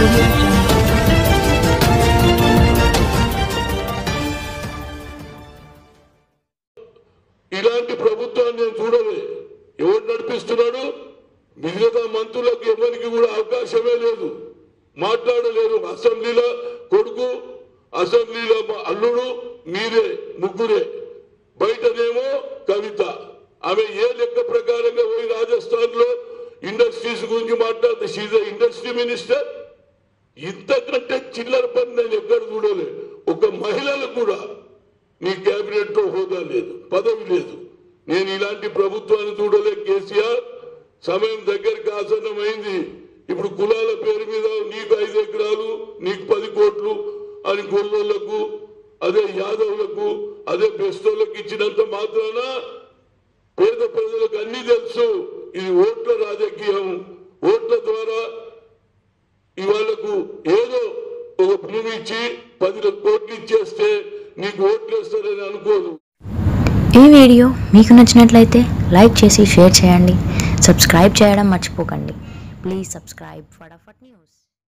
ఇలాంటి ప్రభుత్వాన్ని నేను చూడలే. ఎవరు నడిపిస్తున్నాడు? మిగతా మంత్రులకు ఎవరికి కూడా అవకాశమే లేదు. మాట్లాడలేరు. అసెంబ్లీలో కొడుకు అసెంబ్లీలో మా అల్లుడు మీరే ముగ్గురే. బయటనేమో కవిత. ఆమె ఏ లెక్క ప్రకారంగా పోయి రాజస్థాన్లో ఇండస్ట్రీస్ గురించి మాట్లాడితే షీజ్ ఇండస్ట్రీ మినిస్టర్ ఇంతకంటే చిల్లర పని నేను ఎక్కడ చూడలే. ఒక మహిళలు కూడా నీ కేబినెట్లో హోదా లేదు పదవి లేదు. నేను ఇలాంటి ప్రభుత్వాన్ని చూడలే కేసీఆర్. సమయం దగ్గరికి ఆసన్నమైంది. ఇప్పుడు కులాల పేరు మీద నీకు ఐదు ఎకరాలు నీకు పది కోట్లు అని గొల్లోళ్ళకు అదే యాదవులకు అదే బెస్తోళ్ళకి ఇచ్చినంత మాత్రాన పేద ప్రజలకు అన్ని తెలుసు. ఇది ఓట్ల రాజకీయం ఓట్ల ద్వారా ఇవాళకు ఏదో ఒక భూమి ఇచ్చి పది కోట్లు ఇచ్చేస్తే నీకు ఓట్లు వేస్తారని అనుకోదు ఈ వీడియో మీకు నచ్చినట్లయితే లైక్ చేసి షేర్ చేయండి. సబ్స్క్రైబ్ చేయడం మర్చిపోకండి. Please subscribe Fatafat news.